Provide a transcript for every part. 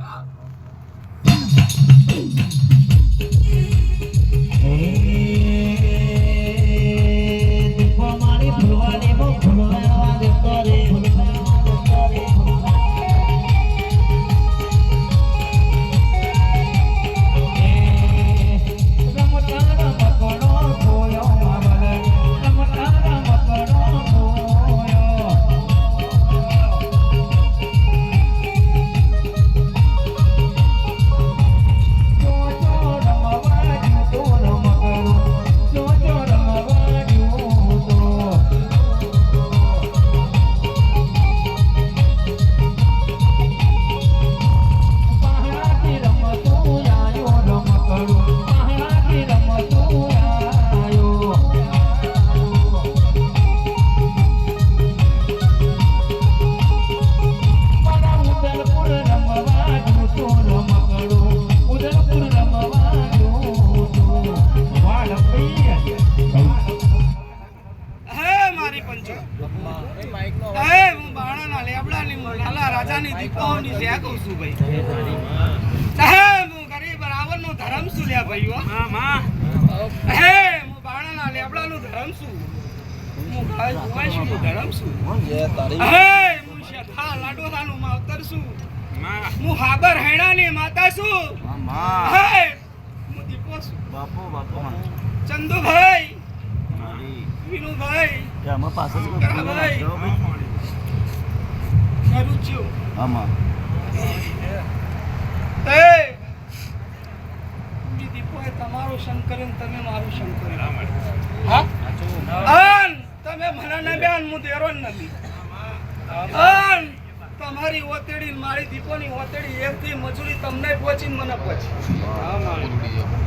啊。રાની દીપાઓની જય કહું છું ભાઈ. સાહેબ હું ગરીબ રાવણ નો ધર્મ છું લ્યા ભાઈ હા. માં હે. હું બાણા ના લેબડા નું ધર્મ છું. હું ગાય કુવાશનું ધર્મ છું. જય તારી હે હું શેઠા લાડોરા નું માવતર છું. હું. હાબર હેણા ની માતા છું. હે હું. દીપો છું. બાપો બાપો ચંદુભાઈ. વિનુભાઈ. ભાઈ કરાભાઈ કરુચ્યો એ. દીપોએ તમારો શંકર ને તમે મારું શંકર. હા? અન! તમે મને નબ્યા ને હું દેરો ને નબી અન! તમારી ઓતેડી મારી દીપોની ઓતેડી એકથી મજૂરી તમને પહોંચી મને પહોંચી.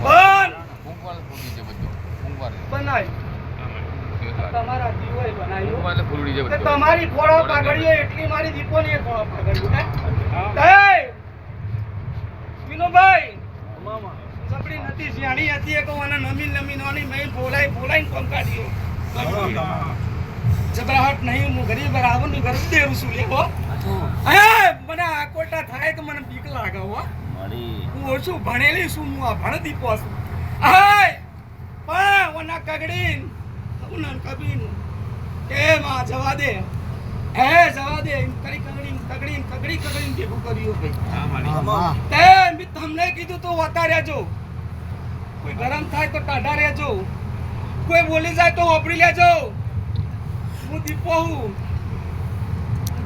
પણ બનાવી તમારા દીવાએ બનાવ્યું. તે તમારી ખોળો પાઘડીએ એટલી મારી દીપોની ફોડો પાઘડ્યું વિનુભાઈ! જબડી નથી જાણી હતી એક મને નમી નમી નોની મેં બોલાય બોલાઈ કોમ જબરાહટ નહીં હું ગરીબ રાવણની ગરજ દેરું છું લેવો. હે. મને આ કોટા થાય તો મને બીક લાગે હો. હું ઓછું ભણેલી છું હું આ ભણ દીપો છું. હાય! પણ ઓના કગડીન ઉનન કબીન એ માં જવા દે હે જવા દે એમ કરી કગડીન કગડી કગડી કગડીન ભેગું કર્યું ભાઈ તે તમને કીધું તો વતા રહેજો. કોઈ ગરમ થાય તો ટાઢા રહેજો. કોઈ બોલી જાય તો વાપરી લેજો. હું દીપો હું.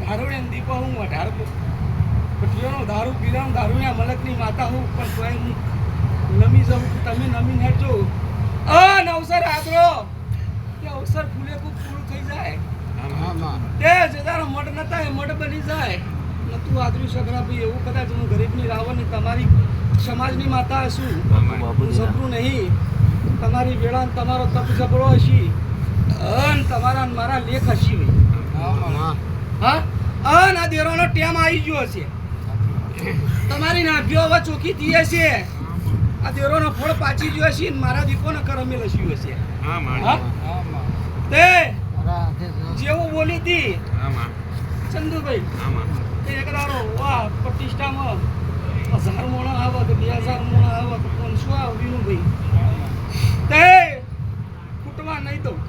ધારું એમ દીપો હું અઢાર પટીઓનો દારૂ પીરામ દારૂ ને મલકની માતા હું પણ તોય હું નમી જાઉં તમે નમી હેઠજો. અ નવસર આગરો તે અવસર ફૂલે પૂરું થઈ જાય. તે જેદારો મઢ નતા એ મઢ બની જાય. નતું આદર્યું સગરા ભાઈ એવું કદાચ હું ગરીબની રાવણની તમારી સમાજની માતા હશું. જબરું નહીં. તમારી વેળા તમારો તપ જબરો હશી. અન તમારા મારા લેખ હશી હા અન આ દેરોનો ટેમ આવી ગયો હશે તમારી નાભ્યો હવે ચોખ્ખી થઈ હશે આ દેરોનો ફળ પાછી ગયો હશે મારા દીપોને કરમે લસ્યું હશે. તે જેવું બોલી હતી હા માં. ચંદુભાઈ હા માં. કે એક દાડો વાહ પ્રતિષ્ઠામાં હજાર મોણા આવે કે બે હજાર મોણા આવે કે પાંચસો આવે વિનુભાઈ. તે ખૂટવા નહીં દઉં.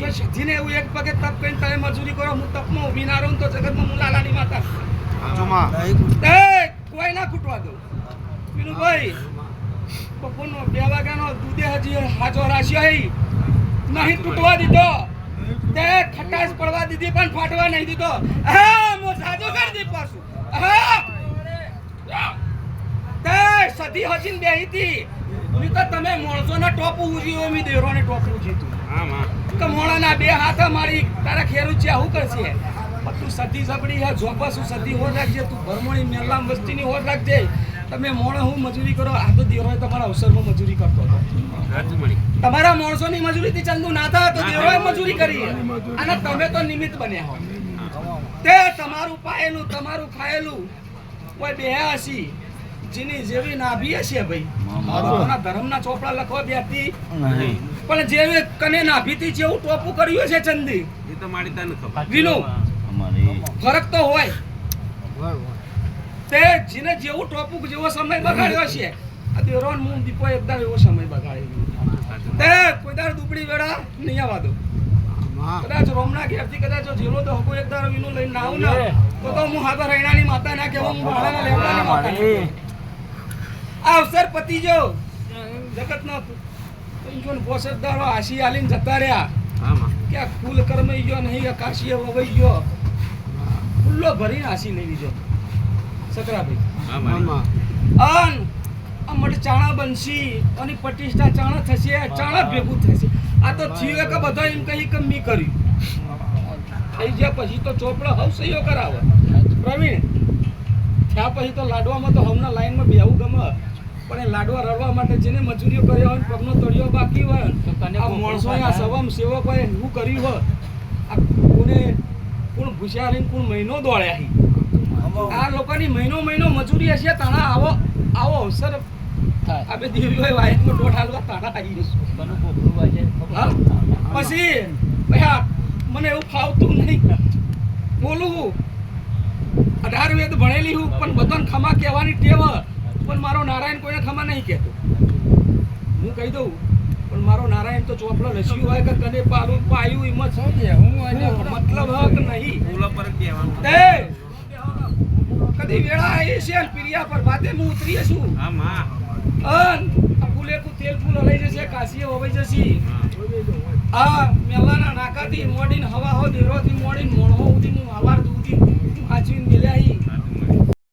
તો એવું એક પગે તપ કરીને તમે મજૂરી કરો હું તપમાં ઊભી ના રહું તો જગતમાં હું લાલાની માતા. તે કોઈ ના ખૂટવા દઉં. વિનુભાઈ બપોરનો બે વાગ્યાનો દૂધે હજી હાજો રાશિયો નહીં તૂટવા દીધો. તે ખટાશ પડવા દીધી પણ ફાટવા નહીં દીધો. હા હું સાજો કરી દી પાછું. હા. તે સધી હજીન બેહી હતી. મી તો તમે મોણસોના ટોપ ઉજી મી દેરોને ટોપ ઉજી તું. હા માં કે મોણાના બે હાથ મારી તારા ખેરું છે હું કરશે. તું સધી સબડી હે જોપાસું સધી હોર રાખજે તું ભરમણી મેલામ મસ્તીની હોર રાખજે. તમે મોણા હું મજૂરી કરો આ તો દેરોએ તમારા અવસરમાં મજૂરી કરતો હતો. તમારા માણસોની મજૂરીથી ચંદુ ના થાય તો દેવોએ મજૂરી કરી અને તમે તો નિમિત્ત બન્યા હો. તે તમારું પાયેલું તમારું ખાયેલું કોઈ બે હસી જેની જેવી નાભી હશે ભાઈ. મારા ધર્મના ચોપડા લખવા બેઠી. પણ જેવી કને નાભીથી જેવું ટોપું કર્યું છે ચંદી. એ તો મારી તને ખબર. વિનુ ફરક તો હોય. તે જીને જેવું ટોપુક જેવો સમય બગાડ્યો છે. આ દેરોન મું દીપો એકદમ એવો સમય બગાડ્યો. તે કોઈ દાર દુબળી વેળા નહીં આવવા દો. કદાચ રોમના ઘેરથી કદાચ જો જેલો તો હકો એક દાર વિનું લઈને ના આવું ને તો તો હું હાથા રૈણાની માતા ના કહેવા હું ભાડાના લેવડાની માતા. આ અવસર પતી જો જગત નો જો પોસતદારો આશી આલીન જતા રહ્યા. હા માં. કે કુલ કર્મ ગયો નહીં કાશી કાશીએ વવાઈ ગયો. ખુલ્લો ભરીને આશી લઈ લીધો. સકરાભાઈ હા અન આ મઢ ચાણા બનશી અને પ્રતિષ્ઠા ચાણા થશે ચાણા ભેગું થશે. આ તો થયું કે બધા એમ કહી કે મી કર્યું. થઈ ગયા પછી તો ચોપડા હવ સહીઓ કરાવે. પ્રવીણ થયા પછી તો લાડવામાં તો હમણાં લાઈનમાં બેહવું ગમે. પણ એ લાડવા રડવા માટે જેને મજૂરીઓ કર્યો હોય પગનો તળિયો બાકી હોય આ માણસો આ સવમ સેવકોએ શું કર્યું હોય આ કોને કોણ ભૂસ્યા કોણ મહિનો દોડ્યા હી? આ લોકોની મહિનો મહિનો મજૂરી હશે તાણા આવો આવો અવસર આ બે દેવીઓએ વાયકમાં દોઢ હાલવા તાણા આવી જશે. પછી ભાઈ મને એવું ફાવતું નહીં. બોલું હું. અઢાર વેદ ભણેલી હું પણ બધાને ખમા કહેવાની ટેવ પણ મારો નારાયણ કોઈને ખમા નહીં કહેતો. હું કહી દઉં પણ મારો નારાયણ તો ચોપડો લસ્યું હોય કે કને પાલું પાયું એમ જ મતલબ હક નહીં. પર. એ! કદી વેળા આવી છે ને પિરિયા પર માથે હું ઉતરીએ છું. આમાં. અન ફૂલે તેલ ફૂલ હલાઈ જશે કાશીએ હોવાઈ જશે. આ મેલાના નાકાથી મોડીન હવા હો દેરોથી મોડીન મોણો ઉધી હું હવાર દૂધી આજીન મેલ્યા